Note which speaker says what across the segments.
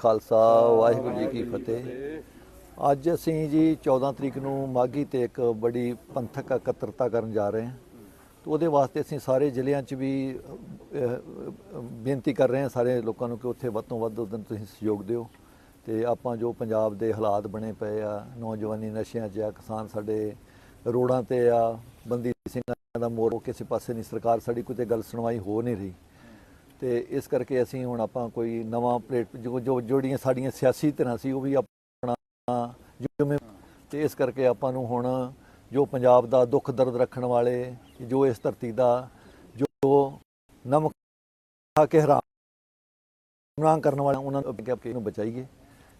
Speaker 1: ਖਾਲਸਾ, ਵਾਹਿਗੁਰੂ ਜੀ ਕੀ ਫਤਿਹ। ਅੱਜ ਅਸੀਂ ਜੀ 14 ਤਰੀਕ ਨੂੰ ਮਾਗੀ ਤੇ ਇੱਕ ਬੜੀ ਪੰਥਕ ਇਕੱਤਰਤਾ ਕਰਨ ਜਾ ਰਹੇ ਹਾਂ। ਤੇ ਉਹਦੇ ਵਾਸਤੇ ਅਸੀਂ ਸਾਰੇ ਜ਼ਿਲ੍ਹਿਆਂ 'ਚ ਵੀ ਬੇਨਤੀ ਕਰ ਰਹੇ ਹਾਂ ਸਾਰੇ ਲੋਕਾਂ ਨੂੰ ਕਿ ਉੱਥੇ ਵੱਧ ਤੋਂ ਵੱਧ ਉਦੋਂ ਤੁਸੀਂ ਸਹਿਯੋਗ ਦਿਓ। ਤੇ ਆਪਾਂ ਜੋ ਪੰਜਾਬ ਦੇ ਹਾਲਾਤ ਬਣੇ ਪਏ ਆ, ਨੌਜਵਾਨੀ ਨਸ਼ਿਆਂ 'ਚ ਆ, ਕਿਸਾਨ ਸਾਡੇ ਰੋਡਾਂ ਤੇ ਆ, ਬੰਦੀ ਸਿੰਘਾਂ ਦਾ ਮੋਰ ਉਹ ਕਿਸੇ ਪਾਸੇ ਨਹੀਂ, ਸਰਕਾਰ ਸਾਡੀ ਕੋਈ ਤੇ ਗੱਲ ਸੁਣਵਾਈ ਹੋ ਨਹੀਂ ਰਹੀ। ਤੇ ਇਸ ਕਰਕੇ ਅਸੀਂ ਹੁਣ ਆਪਾਂ ਕੋਈ ਨਵਾਂ ਪਲੇਟ ਜੋ ਜੋ ਜਿਹੜੀਆਂ ਸਾਡੀਆਂ ਸਿਆਸੀ ਧਿਰਾਂ ਸੀ, ਉਹ ਵੀ ਆਪਣਾ ਜਿਵੇਂ ਤੇ ਇਸ ਕਰਕੇ ਆਪਾਂ ਨੂੰ ਹੁਣ ਜੋ ਪੰਜਾਬ ਦਾ ਦੁੱਖ ਦਰਦ ਰੱਖਣ ਵਾਲੇ, ਜੋ ਇਸ ਧਰਤੀ ਦਾ, ਜੋ ਨਮਕ ਖਾ ਕੇ ਹਰਾਮ ਕਰਨ ਵਾਲੇ, ਉਹਨਾਂ ਨੂੰ ਅੱਗੇ ਅੱਗੇ ਨੂੰ ਬਚਾਈਏ।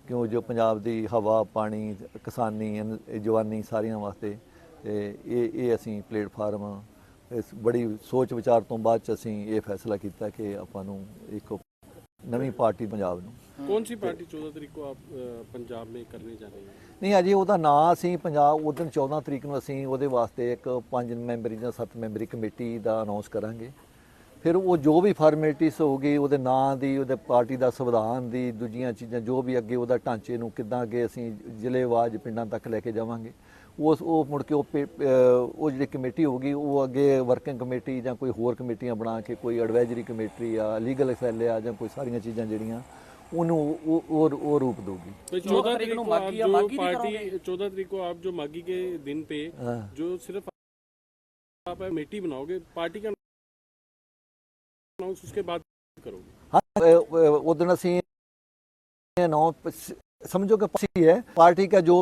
Speaker 1: ਕਿਉਂ ਜੋ ਪੰਜਾਬ ਦੀ ਹਵਾ, ਪਾਣੀ, ਕਿਸਾਨੀ, ਜਵਾਨੀ ਸਾਰੀਆਂ ਵਾਸਤੇ, ਤੇ ਇਹ ਇਹ ਅਸੀਂ ਪਲੇਟਫਾਰਮ ਇਸ ਬੜੀ ਸੋਚ ਵਿਚਾਰ ਤੋਂ ਬਾਅਦ ਚ ਅਸੀਂ ਇਹ ਫੈਸਲਾ ਕੀਤਾ ਕਿ ਆਪਾਂ ਨੂੰ ਇੱਕ ਨਵੀਂ ਪਾਰਟੀ ਪੰਜਾਬ ਨੂੰ
Speaker 2: कौन सी पार्टी चौदह तारीख को आप अ, पंजाब में करने जा रहे हैं
Speaker 1: ਨਹੀਂ ਅਜੇ ਉਹਦਾ ਨਾਂ ਅਸੀਂ ਪੰਜਾਬ ਉਦੋਂ 14 ਤਰੀਕ ਨੂੰ ਅਸੀਂ ਉਹਦੇ ਵਾਸਤੇ ਇੱਕ ਪੰਜ ਮੈਂਬਰੀ ਜਾਂ ਸੱਤ ਮੈਂਬਰੀ ਕਮੇਟੀ ਦਾ ਅਨਾਉਂਸ ਕਰਾਂਗੇ ਫਿਰ ਉਹ ਜੋ ਵੀ ਫਾਰਮੈਲਿਟੀਜ਼ ਹੋਊਗੀ ਉਹਦੇ ਨਾਂ ਦੀ ਉਹਦੇ ਪਾਰਟੀ ਦਾ ਸੰਵਿਧਾਨ ਦੀ ਦੂਜੀਆਂ ਚੀਜ਼ਾਂ ਜੋ ਵੀ ਅੱਗੇ ਉਹਦਾ ਢਾਂਚੇ ਨੂੰ ਕਿੱਦਾਂ ਅੱਗੇ ਅਸੀਂ ਜ਼ਿਲ੍ਹੇਵਾਜ ਪਿੰਡਾਂ ਤੱਕ ਲੈ ਕੇ ਜਾਵਾਂਗੇ ਉਸ ਉਹ ਮੁੜ ਕੇ ਉਹ ਪੇ- ਅਹ ਉਹ ਜਿਹੜੀ ਕਮੇਟੀ ਹੋਊਗੀ ਉਹ ਅੱਗੇ ਵਰਕਿੰਗ ਕਮੇਟੀ ਜਾਂ ਕੋਈ ਹੋਰ ਕਮੇਟੀਆਂ ਬਣਾ ਕੇ ਕੋਈ ਐਡਵਾਈਜ਼ਰੀ ਕਮੇਟੀ ਆ ਲੀਗਲ ਸੈੱਲ ਆ ਜਾਂ ਕੋਈ ਸਾਰੀਆਂ ਚੀਜ਼ਾਂ ਜਿਹੜੀਆਂ ਉਹਨੂੰ ਉਹ ਉਹ ਉਹ ਰੂਪ ਦਊਗੀ
Speaker 2: तो
Speaker 3: चौदह
Speaker 2: चौदह
Speaker 3: तारीख
Speaker 2: तारीख
Speaker 3: को
Speaker 2: को आप
Speaker 3: मागी या
Speaker 2: जो
Speaker 3: मागी नहीं
Speaker 2: पार्टी
Speaker 3: करोगे?
Speaker 2: चौदह तारीख को आप जो मागी के दिन पे
Speaker 1: हाँ।
Speaker 2: जो सिर्फ आप कमेटी बनाओगे पार्टी का अनाउंस उसके बाद करोगे
Speaker 1: हाँ उधर ਅਸੀਂ नौ समझो कि पार्टी है पार्टी का जो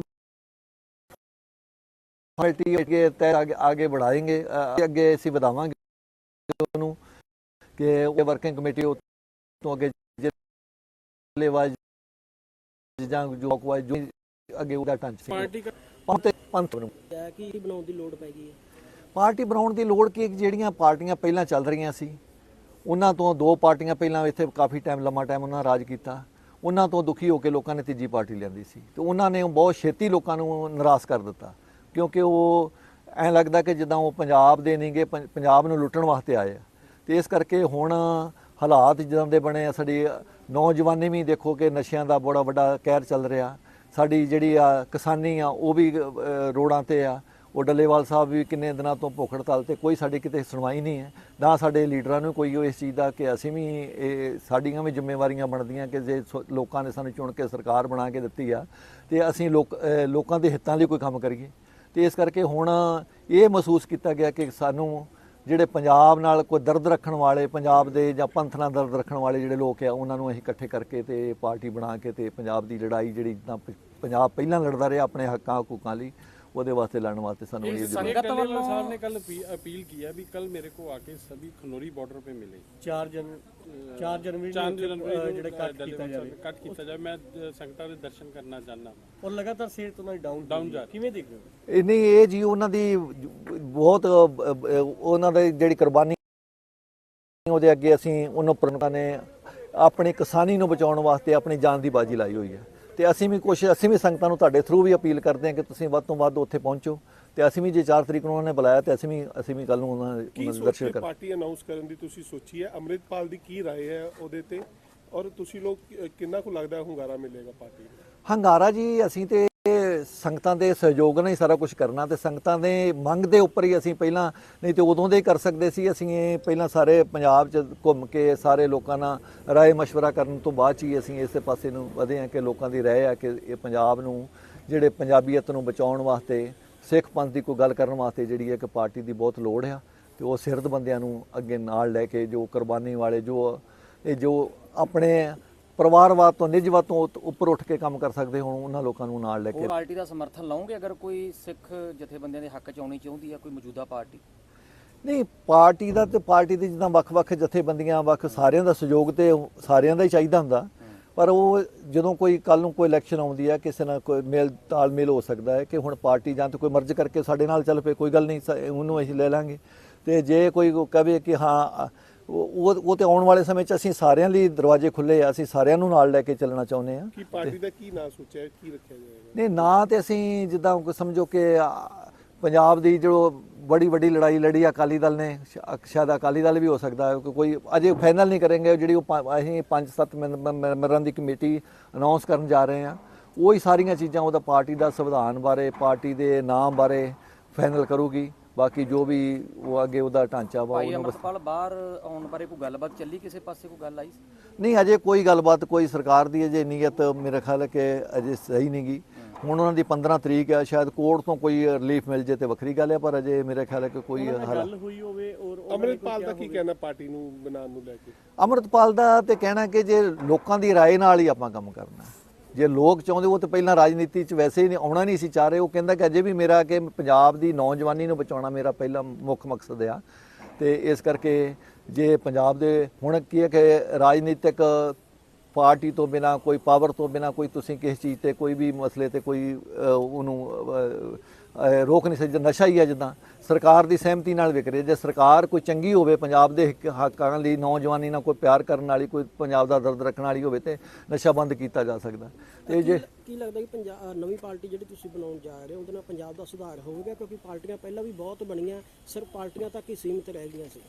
Speaker 1: ਪਾਰਟੀ ਅੱਗੇ ਤੈਅ ਅੱਗੇ ਵਧਾਏਗੇ ਅੱਗੇ ਅਸੀਂ ਵਧਾਵਾਂਗੇ ਉਹਨੂੰ ਕਿ ਉਹ ਵਰਕਿੰਗ ਕਮੇਟੀ ਤੋਂ ਅੱਗੇ ਜ਼ਿਲ੍ਹੇ ਵਾਜ ਜਾਂ ਜੋ ਕੋਈ ਜੋ ਅੱਗੇ ਉਹਦਾ ਟੰਚ ਸੀ। ਪਾਰਟੀ
Speaker 3: ਪੰਤ ਕੀ ਬਣਾਉਣ ਦੀ ਲੋੜ ਪੈ ਗਈ
Speaker 1: ਪਾਰਟੀ ਬਣਾਉਣ ਦੀ ਲੋੜ ਕੀ ਜਿਹੜੀਆਂ ਪਾਰਟੀਆਂ ਪਹਿਲਾਂ ਚੱਲ ਰਹੀਆਂ ਸੀ ਉਹਨਾਂ ਤੋਂ ਦੋ ਪਾਰਟੀਆਂ ਪਹਿਲਾਂ ਇੱਥੇ ਕਾਫੀ ਟਾਈਮ ਲੰਮਾ ਟਾਈਮ ਉਹਨਾਂ ਰਾਜ ਕੀਤਾ। ਉਹਨਾਂ ਤੋਂ ਦੁਖੀ ਹੋ ਕੇ ਲੋਕਾਂ ਨੇ ਤੀਜੀ ਪਾਰਟੀ ਲੈਂਦੀ ਸੀ। ਤੇ ਉਹਨਾਂ ਨੇ ਬਹੁਤ ਛੇਤੀ ਲੋਕਾਂ ਨੂੰ ਨਿਰਾਸ਼ ਕਰ ਦਿੱਤਾ। ਕਿਉਂਕਿ ਉਹ ਐਂ ਲੱਗਦਾ ਕਿ ਜਿੱਦਾਂ ਉਹ ਪੰਜਾਬ ਦੇ ਨਹੀਂਗੇ ਪੰਜਾਬ ਨੂੰ ਲੁੱਟਣ ਵਾਸਤੇ ਆਏ ਆ। ਤੇ ਇਸ ਕਰਕੇ ਹੁਣ ਹਾਲਾਤ ਜਿੱਦਾਂ ਦੇ ਬਣੇ ਆ ਸਾਡੀ ਨੌਜਵਾਨੀ ਵੀ ਦੇਖੋ ਕਿ ਨਸ਼ਿਆਂ ਦਾ ਬੜਾ ਵੱਡਾ ਕਹਿਰ ਚੱਲ ਰਿਹਾ। ਸਾਡੀ ਜਿਹੜੀ ਆ ਕਿਸਾਨੀ ਆ ਉਹ ਵੀ ਅਹ, ਰੋਡਾਂ ਤੇ ਆ। ਉਹ ਡੱਲੇਵਾਲ ਸਾਹਿਬ ਵੀ ਕਿੰਨੇ ਦਿਨਾਂ ਤੋਂ ਭੁੱਖ ਹੜਤਾਲ ਤੇ ਕੋਈ ਸਾਡੀ ਕਿਤੇ ਸੁਣਵਾਈ ਨਹੀਂ ਹੈ। ਨਾ ਸਾਡੇ ਲੀਡਰਾਂ ਨੂੰ ਕੋਈ ਇਸ ਚੀਜ਼ ਦਾ ਕਿ ਅਸੀਂ ਵੀ ਇਹ ਸਾਡੀਆਂ ਵੀ ਜ਼ਿੰਮੇਵਾਰੀਆਂ ਬਣਦੀਆਂ ਕਿ ਜੇ ਸੋ- ਲੋਕਾਂ ਨੇ ਸਾਨੂੰ ਚੁਣ ਕੇ ਸਰਕਾਰ ਬਣਾ ਕੇ ਦਿੱਤੀ ਆ ਤੇ ਅਸੀਂ ਲੋਕਾਂ ਦੇ ਹਿੱਤਾਂ ਲਈ ਕੋਈ ਕੰਮ ਕਰੀਏ। ਤੇ ਇਸ ਕਰਕੇ ਹੁਣ ਇਹ ਮਹਿਸੂਸ ਕੀਤਾ ਗਿਆ ਕਿ ਸਾਨੂੰ ਜਿਹੜੇ ਪੰਜਾਬ ਨਾਲ ਕੋਈ ਦਰਦ ਰੱਖਣ ਵਾਲੇ ਪੰਜਾਬ ਦੇ ਜਾਂ ਪੰਥ ਨਾਲ ਦਰਦ ਰੱਖਣ ਵਾਲੇ ਜਿਹੜੇ ਲੋਕ ਆ ਉਹਨਾਂ ਨੂੰ ਅਸੀਂ ਇਕੱਠੇ ਕਰਕੇ ਤੇ ਪਾਰਟੀ ਬਣਾ ਕੇ ਤੇ ਪੰਜਾਬ ਦੀ ਲੜਾਈ ਜਿਹੜੀ ਤਾਂ ਪੰਜਾਬ ਪਹਿਲਾਂ ਲੜਦਾ ਰਿਹਾ ਆਪਣੇ ਹੱਕਾਂ ਹਕੂਕਾਂ ਲਈ ਉਹਦੇ ਵਾਸਤੇ ਲੜਨ ਵਾਸਤੇ ਸਾਨੂੰ ਇਹ
Speaker 3: ਸੰਗਤ ਵੱਲੋਂ
Speaker 2: ਸਾਹਿਬ ਨੇ ਕੱਲ ਅਪੀਲ ਕੀਤਾ ਵੀ ਕੱਲ ਮੇਰੇ ਕੋ ਆ ਕੇ ਸਭੀ ਖਨੋਰੀ ਬਾਰਡਰ ਪੇ ਮਿਲੇ।
Speaker 3: 4 ਜਨ 4 ਜਨਵਰੀ
Speaker 2: ਚਾਰ
Speaker 3: ਨੂੰ
Speaker 2: ਜਨਵਰੀ ਨੂੰ
Speaker 3: ਜਿਹੜੇ ਕੱਟ ਕੀਤਾ ਜਾਵੇ।
Speaker 2: ਕੱਟ ਕੀਤਾ ਜਾਵੇ। ਮੈਂ ਸੰਗਤਾਂ ਦੇ ਦਰਸ਼ਨ ਕਰਨਾ ਚਾਹੁੰਦਾ
Speaker 3: ਔਰ ਲਗਾਤਾਰ ਸੇਰ ਤੋਂ ਡਾਊਨ
Speaker 2: Down ਜਾ।
Speaker 3: ਕਿਵੇਂ ਦੇਖ ਰਹੇ ਹੋ?
Speaker 1: ਨਹੀਂ ਇਹ ਜੀ ਉਹਨਾਂ ਦੀ ਬਹੁਤ ਉਹਨਾਂ ਦੀ ਜਿਹੜੀ ਕੁਰਬਾਨੀ ਉਹਦੇ ਅੱਗੇ ਅਸੀਂ ਉਹਨਾਂ ਪ੍ਰਣਤਾ ਨੇ ਆਪਣੀ ਕਿਸਾਨੀ ਨੂੰ ਬਚਾਉਣ ਵਾਸਤੇ ਆਪਣੀ ਜਾਨ ਦੀ ਬਾਜੀ ਲਾਈ ਹੋਈ ਹੈ। ਤੇ ਅਸੀਂ ਵੀ ਕੁਛ ਅਸੀਂ ਵੀ ਸੰਗਤਾਂ ਨੂੰ ਤੁਹਾਡੇ ਥਰੂ ਵੀ ਅਪੀਲ ਕਰਦੇ ਹਾਂ ਕਿ ਤੁਸੀਂ ਵੱਧ ਤੋਂ ਵੱਧ ਉੱਥੇ ਪਹੁੰਚੋ। ਤੇ ਅਸੀਂ ਵੀ ਜੇ 4 ਤਰੀਕ ਨੂੰ ਉਹਨਾਂ ਨੇ ਬੁਲਾਇਆ ਤੇ ਅਸੀਂ ਵੀ ਅਸੀਂ ਵੀ ਕੱਲ ਨੂੰ ਉਹਨਾਂ ਦੇ
Speaker 4: ਕੀ
Speaker 1: ਉਹਨਾਂ ਦੇ
Speaker 4: ਸੋਚ
Speaker 1: ਦਰਸ਼ਨ
Speaker 4: ਕੇ
Speaker 1: ਕਰ
Speaker 4: ਪਾਰਟੀ ਅਨਾਉਂਸ ਕਰਨ ਦੀ ਤੁਸੀਂ ਸੋਚੀ ਹੈ ਅੰਮ੍ਰਿਤਪਾਲ ਦੀ ਕੀ رائے ਹੈ ਉਹਦੇ ਤੇ ਔਰ ਤੁਸੀਂ ਲੋਕ ਕਿ- ਕਿੰਨਾ ਕੁ ਲੱਗਦਾ ਹੈ ਹੁੰਗਾਰਾ ਮਿਲੇਗਾ ਪਾਰਟੀ ਨੂੰ
Speaker 1: ਹੰਗਾਰਾ ਜੀ ਅਸੀਂ ਤੇ ਸੰਗਤਾਂ ਦੇ ਸਹਿਯੋਗ ਨਾਲ ਹੀ ਸਾਰਾ ਕੁਝ ਕਰਨਾ ਤੇ ਸੰਗਤਾਂ ਦੇ ਮੰਗ ਦੇ ਉੱਪਰ ਹੀ ਅਸੀਂ ਪਹਿਲਾਂ ਨਹੀਂ ਤੇ ਉਦੋਂ ਦੇ ਹੀ ਕਰ ਸਕਦੇ ਸੀ ਅਸੀਂ ਇਹ ਪਹਿਲਾਂ ਸਾਰੇ ਪੰਜਾਬ 'ਚ ਘੁੰਮ ਕੇ ਸਾਰੇ ਲੋਕਾਂ ਨਾਲ ਰਾਏ مشورہ ਕਰਨ ਤੋਂ ਬਾਅਦ 'ਚ ਹੀ ਅਸੀਂ ਇਸੇ ਪਾਸੇ ਨੂੰ ਵਧੇ ਹਾਂ ਕਿ ਲੋਕਾਂ ਦੀ ਰਾਏ ਆ ਕਿ ਇਹ ਪੰਜਾਬ ਨੂੰ ਜਿਹੜੇ ਪੰਜਾਬੀਅਤ ਨੂੰ ਬਚਾਉਣ ਵਾਸਤੇ ਸਿੱਖ ਪੰਥ ਦੀ ਕੋਈ ਗੱਲ ਕਰਨ ਵਾਸਤੇ ਜਿਹੜੀ ਹੈ ਕਿ ਪਾਰਟੀ ਦੀ ਬਹੁਤ ਲੋੜ ਆ ਤੇ ਉਹ ਸਿਰਦ ਬੰਦਿਆਂ ਨੂੰ ਅੱਗੇ ਨਾਲ ਲੈ ਕੇ ਜੋ ਕੁਰਬਾਨੀ ਵਾਲੇ ਜੋ ਇਹ ਜੋ ਆਪਣੇ ਪਰਿਵਾਰਵਾਦ ਤੋਂ ਨਿੱਜਵਾਦ ਤੋਂ ਉੱਪਰ ਉੱਠ ਕੇ ਕੰਮ ਕਰ ਸਕਦੇ ਹੋਣ ਉਹਨਾਂ ਲੋਕਾਂ ਨੂੰ ਨਾਲ ਲੈ ਕੇ।
Speaker 5: ਉਹ ਪਾਰਟੀ ਦਾ ਸਮਰਥਨ ਲਾਉਂਗੇ ਅਗਰ ਕੋਈ ਸਿੱਖ ਜਥੇਬੰਦੀਆਂ ਦੇ ਹੱਕ ਚ ਆਉਣੀ ਚਾਹੁੰਦੀ ਹੈ ਕੋਈ ਮੌਜੂਦਾ ਪਾਰਟੀ?
Speaker 1: ਨਹੀਂ ਪਾਰਟੀ ਦਾ ਤੇ ਪਾਰਟੀ ਦੇ ਜਿੱਦਾਂ ਵੱਖ-ਵੱਖ ਜਥੇਬੰਦੀਆਂ ਵੱਖ ਸਾਰਿਆਂ ਦਾ ਸਹਿਯੋਗ ਤੇ ਸਾਰਿਆਂ ਦਾ ਹੀ ਚਾਹੀਦਾ ਹੁੰਦਾ। ਪਰ ਉਹ ਜਦੋਂ ਕੋਈ ਕੱਲ ਨੂੰ ਕੋਈ ਇਲੈਕਸ਼ਨ ਆਉਂਦੀ ਹੈ ਕਿਸੇ ਨਾਲ ਕੋਈ ਮੇਲ ਤਾਲਮੇਲ ਹੋ ਸਕਦਾ ਹੈ ਕਿ ਹੁਣ ਪਾਰਟੀ ਜਾਂ ਤਾਂ ਕੋਈ ਮਰਜ਼ ਕਰਕੇ ਸਾਡੇ ਨਾਲ ਚੱਲ ਪਏ ਕੋਈ ਗੱਲ ਨਹੀਂ ਉਹਨੂੰ ਅਸੀਂ ਲੈ ਲਾਂਗੇ। ਤੇ ਜੇ ਕੋਈ ਕਹੇ ਕਿ ਹਾਂ ਉਹ ਉਹ ਤੇ ਆਉਣ ਵਾਲੇ ਸਮੇਂ 'ਚ ਅਸੀਂ ਸਾਰਿਆਂ ਲਈ ਦਰਵਾਜ਼ੇ ਖੁੱਲੇ ਆ ਅਸੀਂ ਸਾਰਿਆਂ ਨੂੰ ਨਾਲ ਲੈ ਕੇ ਚੱਲਣਾ ਚਾਹੁੰਦੇ ਆ।
Speaker 4: ਕੀ ਪਾਰਟੀ ਦਾ ਕੀ ਨਾਂ ਸੋਚਿਆ ਕੀ ਰੱਖਿਆ ਜਾਏਗਾ?
Speaker 1: ਨਹੀਂ ਨਾ ਤੇ ਅਸੀਂ ਜਿੱਦਾਂ ਸਮਝੋ ਕਿ ਪੰਜਾਬ ਦੀ ਜੋ ਬੜੀ ਵੱਡੀ ਲੜਾਈ ਲੜੀ ਆ ਅਕਾਲੀ ਦਲ ਨੇ ਸ਼ਾਇਦ ਅਕਾਲੀ ਦਲ ਵੀ ਹੋ ਸਕਦਾ ਹੈ ਕਿ ਕੋਈ ਅਜੇ ਫਾਈਨਲ ਨਹੀਂ ਕਰਾਂਗੇ ਜਿਹੜੀ ਉਹ ਅਸੀਂ 5-7 ਮੈਂਬਰਾਂ ਦੀ ਕਮੇਟੀ ਅਨਾਉਂਸ ਕਰਨ ਜਾ ਰਹੇ ਹਾਂ ਉਹ ਹੀ ਸਾਰੀਆਂ ਚੀਜ਼ਾਂ ਉਹਦਾ ਪਾਰਟੀ ਦਾ ਸੰਵਿਧਾਨ ਬਾਰੇ ਪਾਰਟੀ ਦੇ ਨਾਮ ਬਾਰੇ ਫਾਈਨਲ ਕਰੂਗੀ ਬਾਕੀ ਜੋ ਵੀ ਉਹ ਅੱਗੇ ਉਹਦਾ ਢਾਂਚਾ ਵਾ ਉਹਨੂੰ ਬਸ-
Speaker 5: ਬਾਹਰ ਆਉਣ ਬਾਰੇ ਕੋਈ ਗੱਲਬਾਤ ਚੱਲੀ ਕਿਸੇ ਪਾਸੇ ਕੋਈ ਗੱਲ ਆਈ?
Speaker 1: ਨਹੀਂ ਅਜੇ ਕੋਈ ਗੱਲਬਾਤ ਕੋਈ ਸਰਕਾਰ ਦੀ ਅਜੇ ਨੀਅਤ ਮੇਰੇ ਖਿਆਲ ਕਿ ਅਜੇ ਸਹੀ ਨਹੀਂ ਗੀ ਹੁਣ ਉਹਨਾਂ ਦੀ 15 ਤਰੀਕ ਹੈ ਸ਼ਾਇਦ ਕੋਰਟ ਤੋਂ ਕੋਈ ਰਿਲੀਫ ਮਿਲ ਜੇ ਤੇ ਵੱਖਰੀ ਗੱਲ ਹੈ ਪਰ ਅਜੇ ਮੇਰੇ ਖਿਆਲ ਹੈ ਕਿ ਕੋਈ ਹੱਲ
Speaker 3: ਗੱਲ ਹੋਈ ਹੋਵੇ ਔਰ ਉਹਨਾਂ ਨੇ
Speaker 4: ਅੰਮ੍ਰਿਤਪਾਲ ਦਾ ਕੀ ਕਹਿਣਾ ਪਾਰਟੀ ਨੂੰ ਬਣਾਉਣ ਨੂੰ ਲੈ ਕੇ
Speaker 1: ਅਮਰਤਪਾਲ ਦਾ ਤੇ ਕਹਿਣਾ ਕਿ ਜੇ ਲੋਕਾਂ ਦੀ رائے ਨਾਲ ਹੀ ਆਪਾਂ ਕੰਮ ਕਰਨਾ ਹੈ। ਜੇ ਲੋਕ ਚਾਹੁੰਦੇ ਉਹ ਤਾਂ ਪਹਿਲਾਂ ਰਾਜਨੀਤੀ 'ਚ ਵੈਸੇ ਹੀ ਨਹੀਂ ਆਉਣਾ ਨਹੀਂ ਸੀ ਚਾਹ ਰਹੇ ਉਹ ਕਹਿੰਦਾ ਕਿ ਅਜੇ ਵੀ ਮੇਰਾ ਕਿ ਪੰਜਾਬ ਦੀ ਨੌਜਵਾਨੀ ਨੂੰ ਬਚਾਉਣਾ ਮੇਰਾ ਪਹਿਲਾ ਮੁੱਖ ਮਕਸਦ ਆ ਤੇ ਇਸ ਕਰਕੇ ਜੇ ਪੰਜਾਬ ਦੇ ਹੁਣ ਕੀ ਹੈ ਕਿ ਰਾਜਨੀਤਿਕ ਪਾਰਟੀ ਤੋਂ ਬਿਨਾ ਕੋਈ ਪਾਵਰ ਤੋਂ ਬਿਨਾ ਕੋਈ ਤੁਸੀਂ ਕਿਸੇ ਚੀਜ਼ ਤੇ ਕੋਈ ਵੀ ਮਸਲੇ ਤੇ ਕੋਈ ਉਹਨੂੰ ਰੋਕ ਨਹੀਂ ਸਕਦੇ ਨਸ਼ਾ ਹੀ ਹੈ ਜਿੱਦਾਂ। ਸਰਕਾਰ ਦੀ ਸਹਿਮਤੀ ਨਾਲ ਵਿਕ ਰਿਹਾ ਜੇ ਸਰਕਾਰ ਕੋਈ ਚੰਗੀ ਹੋਵੇ ਪੰਜਾਬ ਦੇ ਹਿੱਕ- ਹੱਕਾਂ ਲਈ ਨੌਜਵਾਨੀ ਨਾਲ ਕੋਈ ਪਿਆਰ ਕਰਨ ਵਾਲੀ ਕੋਈ ਪੰਜਾਬ ਦਾ ਦਰਦ ਰੱਖਣ ਵਾਲੀ ਹੋਵੇ ਤੇ ਨਸ਼ਾ ਬੰਦ ਕੀਤਾ ਜਾ ਸਕਦਾ। ਤੇ ਜੇ
Speaker 3: ਕੀ ਲੱਗਦਾ ਕਿ ਪੰਜਾਬ ਨਵੀਂ ਪਾਰਟੀ ਜਿਹੜੀ ਤੁਸੀਂ ਬਣਾਉਣ ਜਾ ਰਹੇ ਹੋ ਉਹਦੇ ਨਾਲ ਪੰਜਾਬ ਦਾ ਸੁਧਾਰ ਹੋਵੇਗਾ ਕਿਉਂਕਿ ਪਾਰਟੀਆਂ ਪਹਿਲਾਂ ਵੀ ਬਹੁਤ ਬਣੀਆਂ ਸਿਰਫ ਪਾਰਟੀਆਂ ਤੱਕ ਹੀ ਸੀਮਿਤ ਰਹਿ ਗਈਆਂ ਸੀ।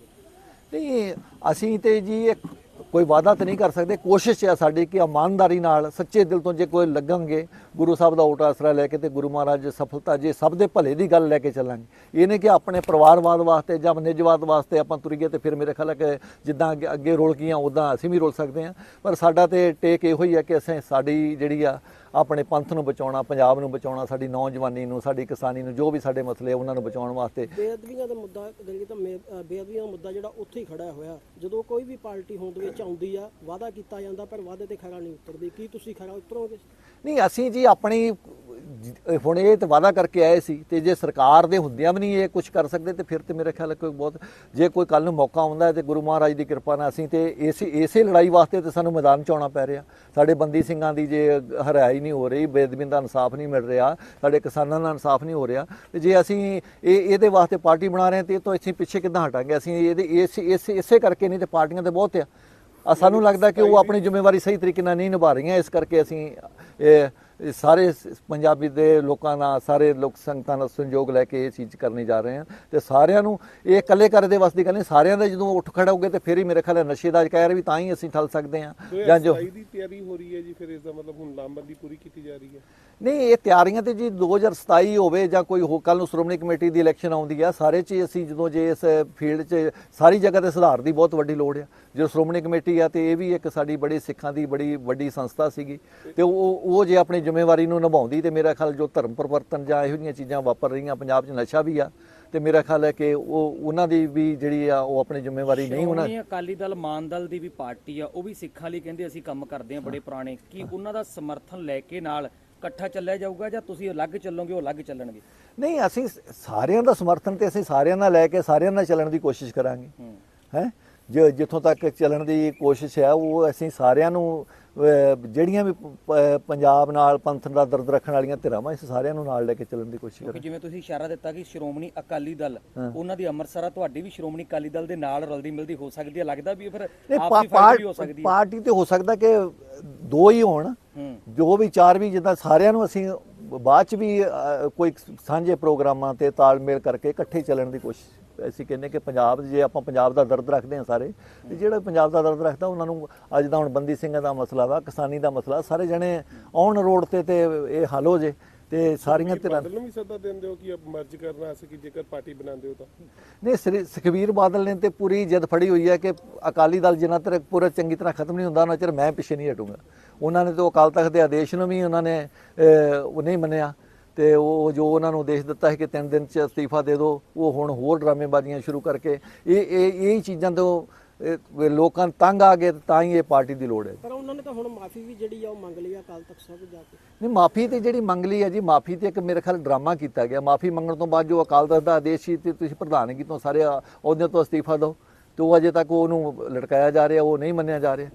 Speaker 1: ਨਹੀਂ ਅਸੀਂ ਤੇ ਜੀ ਇੱਕ ਕੋਈ ਵਾਅਦਾ ਤਾਂ ਨਹੀਂ ਕਰ ਸਕਦੇ। ਕੋਸ਼ਿਸ਼ ਹੈ ਸਾਡੀ ਕਿ ਇਮਾਨਦਾਰੀ ਨਾਲ, ਸੱਚੇ ਦਿਲ ਤੋਂ ਜੇ ਕੋਈ ਲੱਗਾਂਗੇ ਗੁਰੂ ਸਾਹਿਬ ਦਾ ਓਟਾ ਆਸਰਾ ਲੈ ਕੇ ਤੇ ਗੁਰੂ ਮਹਾਰਾਜ ਦੀ ਸਫਲਤਾ ਜੇ ਸਭ ਦੇ ਭਲੇ ਦੀ ਗੱਲ ਲੈ ਕੇ ਚੱਲਾਂਗੇ। ਇਹ ਨਹੀਂ ਕਿ ਆਪਣੇ ਪਰਿਵਾਰਵਾਦ ਵਾਸਤੇ ਜਾਂ ਨਿਜਵਾਦ ਵਾਸਤੇ ਆਪਾਂ ਤੁਰੀਏ ਤੇ ਫਿਰ ਮੇਰੇ ਖਿਆਲ ਹੈ ਕਿ ਜਿੱਦਾਂ ਅੱਗੇ- ਅੱਗੇ ਰੋਲ ਗਈਆਂ ਉਦਾਂ ਅਸੀਂ ਵੀ ਰੋਲ ਸਕਦੇ ਹਾਂ। ਪਰ ਸਾਡਾ ਤੇ ਟੇਕ ਇਹੋ ਹੀ ਹੈ ਕਿ ਅਸੀਂ ਸਾਡੀ ਜਿਹੜੀ ਆ ਆਪਣੇ ਪੰਥ ਨੂੰ ਬਚਾਉਣਾ ਪੰਜਾਬ ਨੂੰ ਬਚਾਉਣਾ ਸਾਡੀ ਨੌਜਵਾਨੀ ਨੂੰ ਸਾਡੀ ਕਿਸਾਨੀ ਨੂੰ ਜੋ ਵੀ ਸਾਡੇ ਮਸਲੇ ਉਹਨਾਂ ਨੂੰ ਬਚਾਉਣ ਵਾਸਤੇ।
Speaker 3: ਬੇਅਦਬੀਆਂ ਦਾ ਮੁੱਦਾ ਜਿਹੜੀ ਤਾਂ ਬੇਅਦਬੀਆਂ ਦਾ ਮੁੱਦਾ ਜਿਹੜਾ ਉੱਥੇ ਹੀ ਖੜਾ ਹੋਇਆ। ਜਦੋਂ ਕੋਈ ਵੀ ਪਾਰਟੀ ਹੋਂਦ ਵਿੱਚ ਆਉਂਦੀ ਆ ਵਾਅਦਾ ਕੀਤਾ ਜਾਂਦਾ ਪਰ ਵਾਅਦੇ ਤੇ ਖਰਾ ਨਹੀਂ ਉਤਰਦੀ। ਕੀ ਤੁਸੀਂ ਖਰਾ ਉਤਰੋਗੇ?
Speaker 1: ਨਹੀਂ ਅਸੀਂ ਜੀ ਆਪਣੀ ਹੁਣ ਇਹ ਤਾਂ ਵਾਅਦਾ ਕਰਕੇ ਆਏ ਸੀ ਤੇ ਜੇ ਸਰਕਾਰ ਦੇ ਹੁੰਦਿਆਂ ਵੀ ਨਹੀਂ ਇਹ ਕੁਝ ਕਰ ਸਕਦੇ ਤੇ ਫਿਰ ਤੇ ਮੇਰੇ ਖਿਆਲ ਕੋਈ ਬਹੁਤ ਜੇ ਕੋਈ ਕੱਲ ਨੂੰ ਮੌਕਾ ਆਉਂਦਾ ਹੈ ਤੇ ਗੁਰੂ ਮਹਾਰਾਜ ਦੀ ਕਿਰਪਾ ਨਾਲ ਅਸੀਂ ਤੇ ਇਸੇ ਇਸੇ ਲੜਾਈ ਵਾਸਤੇ ਤੇ ਸਾਨੂੰ ਮੈਦਾਨ ਚ ਆਉਣਾ ਪੈ ਰਿਹਾ। ਸਾਡੇ ਬੰਦੀ ਸਿੰਘਾਂ ਦੀ ਜੇ ਹਰਾਈ ਨਹੀਂ ਹੋ ਰਹੀ ਬੇਦਬੀਆਂ ਦਾ ਇਨਸਾਫ ਨਹੀਂ ਮਿਲ ਰਿਹਾ, ਸਾਡੇ ਕਿਸਾਨਾਂ ਦਾ ਇਨਸਾਫ ਨਹੀਂ ਹੋ ਰਿਹਾ, ਤੇ ਜੇ ਅਸੀਂ ਇਹ ਇਹਦੇ ਵਾਸਤੇ ਪਾਰਟੀ ਬਣਾ ਰਹੇ ਹਾਂ ਤੇ ਇਹ ਤੋਂ ਅਸੀਂ ਪਿੱਛੇ ਕਿੱਦਾਂ ਹਟਾਂਗੇ? ਅਸੀਂ ਇਹਦੇ ਇਸ ਇਸ ਇਸੇ ਕਰਕੇ ਨਹੀਂ ਤੇ ਪਾਰਟੀਆਂ ਤੇ ਬਹੁਤ ਆ ਸਾਨੂੰ ਲੱਗਦਾ ਕਿ ਉਹ ਆਪਣੀ ਜ਼ਿੰਮੇਵਾਰੀ ਸਹੀ ਤਰੀਕੇ ਨਾਲ ਨਹੀਂ ਨਿਭਾ ਰਹੀਆਂ, ਇਸ ਕਰਕੇ ਅਸੀਂ ਇਹ ਸਾਰੇ ਪੰਜਾਬੀ ਦੇ ਲੋਕਾਂ ਨਾਲ ਸਾਰੇ ਲੋਕ ਸੰਗਤਾਂ ਨਾਲ ਸੰਯੋਗ ਲੈ ਕੇ ਇਹ ਚੀਜ਼ ਕਰਨੀ ਜਾ ਰਹੇ ਹਾਂ। ਤੇ ਸਾਰਿਆਂ ਨੂੰ ਇਹ ਇਕੱਲੇ ਕਰਦੇ ਵਸ ਦੀ ਗੱਲ ਨਹੀਂ ਸਾਰਿਆਂ ਦਾ ਜਦੋਂ ਉੱਠ ਖੜਾ ਹੋਗੇ ਤੇ ਫਿਰ ਹੀ ਮੇਰੇ ਖਿਆਲ ਹੈ ਨਸ਼ੇ ਦਾ ਕਹਿਰ ਵੀ ਤਾਂ ਹੀ ਅਸੀਂ ਠੱਲ ਸਕਦੇ ਹਾਂ। ਜਾਂ ਜੋ
Speaker 4: 2027 ਦੀ ਤਿਆਰੀ ਹੋ ਰਹੀ ਹੈ ਜੀ ਫਿਰ ਇਸ ਦਾ ਮਤਲਬ ਹੁਣ ਲਾਮਬੰਦੀ ਪੂਰੀ ਕੀਤੀ ਜਾ ਰਹੀ ਹੈ?
Speaker 1: ਨਹੀਂ, ਇਹ ਤਿਆਰੀਆਂ ਤੇ ਜੀ 2027 ਹੋਵੇ ਜਾਂ ਕੋਈ ਹੋ ਕੱਲ ਨੂੰ ਸ਼੍ਰੋਮਣੀ ਕਮੇਟੀ ਦੀ ਇਲੈਕਸ਼ਨ ਆਉਂਦੀ ਆ, ਸਾਰੇ ਚ ਅਸੀਂ ਜਦੋਂ ਜੇ ਇਸ ਫੀਲਡ 'ਚ ਸਾਰੀ ਜਗ੍ਹਾ ਤੇ ਸੁਧਾਰ ਦੀ ਬਹੁਤ ਵੱਡੀ ਲੋੜ ਆ। ਜੋ ਸ਼੍ਰੋਮਣੀ ਕਮੇਟੀ ਆ ਤੇ ਇਹ ਵੀ ਇੱਕ ਸਾਡੀ ਬੜੀ ਸਿੱਖਾਂ ਦੀ ਬੜੀ ਵੱਡੀ ਸੰਸਥਾ ਸੀਗੀ। ਤੇ ਉਹ ਉਹ ਜੇ ਆਪਣੀ ਜ਼ਿੰਮੇਵਾਰੀ ਨੂੰ ਨਿਭਾਉਂਦੀ ਤੇ ਮੇਰਾ ਖਿਆਲ ਜੋ ਧਰਮ ਪਰਿਵਰਤਨ ਜਾਂ ਇਹੋ ਜਿਹੀਆਂ ਚੀਜ਼ਾਂ ਵਾਪਰ ਰਹੀਆਂ, ਪੰਜਾਬ 'ਚ ਨਸ਼ਾ ਵੀ ਆ, ਤੇ ਮੇਰਾ ਖਿਆਲ ਹੈ ਕਿ ਉਹ, ਉਹਨਾਂ ਦੀ ਵੀ ਜਿਹੜੀ ਆ ਉਹ ਆਪਣੀ ਜ਼ਿੰਮੇਵਾਰੀ ਨਹੀਂ ਉਹਨਾਂ
Speaker 5: ਸ਼੍ਰੋਮਣੀ ਅਕਾਲੀ ਦਲ, ਮਾਨ ਦਲ ਦੀ ਵੀ ਪਾਰਟੀ ਆ, ਉਹ ਵੀ ਸਿੱਖਾਂ ਲਈ ਕਹਿੰਦੇ ਅਸੀਂ ਕੰਮ ਕਰਦੇ ਆ ਬੜੇ ਪੁਰਾਣੇ। ਕੀ ਉਹਨਾਂ ਦਾ ਸਮਰਥਨ ਲੈ ਕੇ ਨਾਲ ਇਕੱਠਾ ਚੱਲਿਆ ਜਾਊਗਾ ਜਾਂ ਤੁਸੀਂ ਅਲੱਗ ਚੱਲੋਗੇ ਉਹ ਅਲੱਗ ਚੱਲਣਗੇ?
Speaker 1: ਨਹੀਂ ਅਸੀਂ ਸਾਰਿਆਂ ਦਾ ਸਮਰਥਨ ਤੇ ਅਸੀਂ ਸਾਰਿਆਂ ਨਾਲ ਲੈ ਕੇ ਸਾਰਿਆਂ ਨਾਲ ਚੱਲਣ ਦੀ ਕੋਸ਼ਿਸ਼ ਕਰਾਂਗੇ।
Speaker 5: ਹੂੰ।
Speaker 1: ਜੋ ਜਿੱਥੋਂ ਤੱਕ ਚੱਲਣ ਦੀ ਕੋਸ਼ਿਸ਼ ਹੈ ਉਹ ਅਸੀਂ ਸਾਰਿਆਂ ਨੂੰ ਜਿਹੜੀਆਂ ਵੀ ਪੰਜਾਬ ਨਾਲ ਪੰਥ ਦਾ ਦਰਦ ਰੱਖਣ ਵਾਲੀਆਂ ਧਿਰਾਂ ਵਾ ਅਸੀਂ ਸਾਰਿਆਂ ਨੂੰ ਨਾਲ ਲੈ ਕੇ ਚੱਲਣ ਦੀ ਕੋਸ਼ਿਸ਼ ਕਰਾਂਗੇ।
Speaker 5: ਜਿਵੇਂ ਤੁਸੀਂ ਇਸ਼ਾਰਾ ਦਿੱਤਾ ਕਿ ਸ਼੍ਰੋਮਣੀ ਅਕਾਲੀ ਦਲ ਉਹਨਾਂ ਦੀ ਅੰਮ੍ਰਿਤਸਰ ਤੁਹਾਡੀ ਵੀ ਸ਼੍ਰੋਮਣੀ ਅਕਾਲੀ ਦਲ ਦੇ ਨਾਲ ਰਲਦੀ ਮਿਲਦੀ ਹੋ ਸਕਦੀ ਹੈ ਲੱਗਦਾ ਵੀ ਫਿਰ ਆਪਸੀ ਫਾਇਦਾ ਵੀ ਹੋ ਸਕਦੀ ਹੈ।
Speaker 1: ਪਾਰਟੀ ਤੇ ਹੋ ਸਕਦਾ ਕਿ ਦੋ ਹੀ ਹੋਣ ਜੋ ਵੀ ਚਾਰ ਵੀ ਜਿੱਦਾਂ ਸਾਰਿਆਂ ਨੂੰ ਅਸੀਂ ਬਾਅਦ ਚ ਵੀ ਕੋਈ ਸਾਂਝੇ ਪ੍ਰੋਗਰਾਮਾਂ ਤੇ ਤਾਲਮੇਲ ਕਰਕੇ ਇਕੱਠੇ ਚੱਲਣ ਦੀ ਕੋਸ਼ਿਸ਼ ਅਸੀਂ ਕਹਿੰਦੇ ਕਿ ਪੰਜਾਬ ਜੇ ਆਪਾਂ ਪੰਜਾਬ ਦਾ ਦਰਦ ਰੱਖਦੇ ਹਾਂ ਸਾਰੇ, ਤੇ ਜਿਹੜਾ ਪੰਜਾਬ ਦਾ ਦਰਦ ਰੱਖਦਾ ਉਹਨਾਂ ਨੂੰ ਅੱਜ ਦਾ ਹੁਣ ਬੰਦੀ ਸਿੰਘਾਂ ਦਾ ਮਸਲਾ ਵਾ, ਕਿਸਾਨੀ ਦਾ ਮਸਲਾ, ਸਾਰੇ ਜਣੇ ਔਨ ਰੋਡ ਤੇ ਤੇ ਇਹ ਹੱਲ ਹੋ ਜੇ। ਤੇ ਸਾਰੀਆਂ ਧਿਰਾਂ
Speaker 4: ਬਾਦਲ ਨੂੰ ਵੀ ਸੱਦਾ ਦਿੰਦੇ ਹੋ ਕਿ ਅਬ ਮਰਜ ਕਰਨਾ ਅਸੀਂ ਕਿ ਜੇਕਰ ਪਾਰਟੀ ਬਣਾਉਂਦੇ ਹੋ ਤਾਂ?
Speaker 1: ਨਹੀਂ ਸ੍ਰੀ ਸੁਖਬੀਰ ਬਾਦਲ ਨੇ ਤੇ ਪੂਰੀ ਜਿੱਦ ਫੜੀ ਹੋਈ ਹੈ ਕਿ ਅਕਾਲੀ ਦਲ ਜਿੰਨਾ ਤੱਕ ਪੂਰਾ ਚੰਗੀ ਤਰ੍ਹਾਂ ਖਤਮ ਨਹੀਂ ਹੁੰਦਾ ਉਹਨਾਂ ਚਿਰ ਮੈਂ ਪਿੱਛੇ ਨਹੀਂ ਹਟੂੰਗਾ। ਉਹਨਾਂ ਨੇ ਤੇ ਅਕਾਲ ਤਖਤ ਦੇ ਆਦੇਸ਼ ਨੂੰ ਵੀ ਉਹਨਾਂ ਨੇ ਉਹ ਨਹੀਂ ਮੰਨਿਆ। ਤੇ ਉਹ ਜੋ ਉਹਨਾਂ ਨੂੰ ਆਦੇਸ਼ ਦਿੱਤਾ ਹੈ ਕਿ ਤਿੰਨ ਦਿਨ ਚ ਅਸਤੀਫਾ ਦੇ ਦਿਓ ਉਹ ਹੁਣ ਹੋਰ ਡਰਾਮੇਬਾਜ਼ੀਆਂ ਸ਼ੁਰੂ ਕਰਕੇ ਇਹ ਇਹ ਇਹ ਚੀਜ਼ਾਂ ਤੋਂ ਲੋਕਾਂ ਨੂੰ ਤੰਗ ਆ ਗਏ ਤਾਂ ਹੀ ਇਹ ਪਾਰਟੀ ਦੀ ਲੋੜ ਹੈ।
Speaker 3: ਪਰ ਉਹਨਾਂ ਨੇ ਤਾਂ ਹੁਣ ਮਾਫੀ ਵੀ ਜਿਹੜੀ ਆ ਉਹ ਮੰਗ ਲਈ ਆ ਕੱਲ ਤੱਕ ਸਭ ਜਾ ਕੇ।
Speaker 1: ਨਹੀਂ ਮਾਫੀ ਤੇ ਜਿਹੜੀ ਮੰਗ ਲਈ ਹੈ ਜੀ ਮਾਫੀ ਤੇ ਇੱਕ ਮੇਰੇ ਖਿਆਲ ਡਰਾਮਾ ਕੀਤਾ ਗਿਆ। ਮਾਫੀ ਮੰਗਣ ਤੋਂ ਬਾਅਦ ਜੋ ਅਕਾਲ ਤਖਤ ਦਾ ਆਦੇਸ਼ ਸੀ ਤੇ ਤੁਸੀਂ ਪ੍ਰਧਾਨਗੀ ਤੋਂ ਸਾਰੇ ਅਹੁਦਿਆਂ ਤੋਂ ਅਸਤੀਫਾ ਦਿਓ ਤੇ ਉਹ ਅਜੇ ਤੱਕ ਉਹਨੂੰ ਲਟਕਾਇਆ ਜਾ ਰਿਹਾ ਉਹ ਨਹੀਂ ਮੰਨਿਆ ਜਾ ਰਿਹਾ।